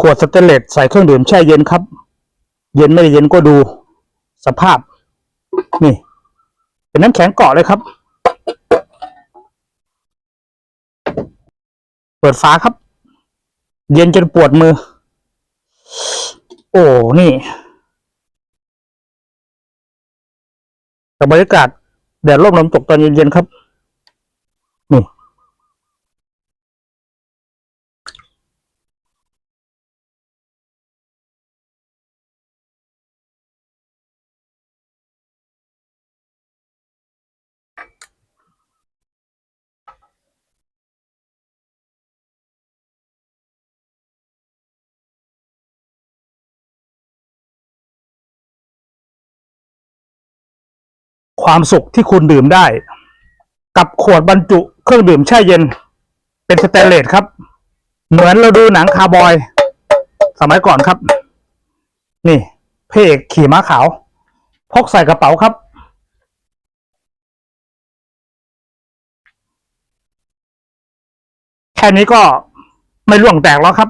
ขวดสเตนเลสใส่เครื่องดื่มแช่เย็นครับ เย็นไม่ได้เย็นก็ดูสภาพ นี่ เป็นน้ำแข็งเกาะเลยครับ เปิดฝาครับ เย็นจนปวดมือ โอ้นี่แต่บรรยากาศแดดร่มลมตกตอนเย็นๆครับ ความสุขที่คุณดื่มได้ กับขวดบรรจุเครื่องดื่มแช่เย็น เป็นสเตนเลสครับ เหมือนเราดูหนังคาร์บอย สมัยก่อนครับ นี่พเอกขี่ม้าขาว พกใส่กระเป๋าครับ แค่นี้ก็ไม่ล่วงแตกแล้วครับ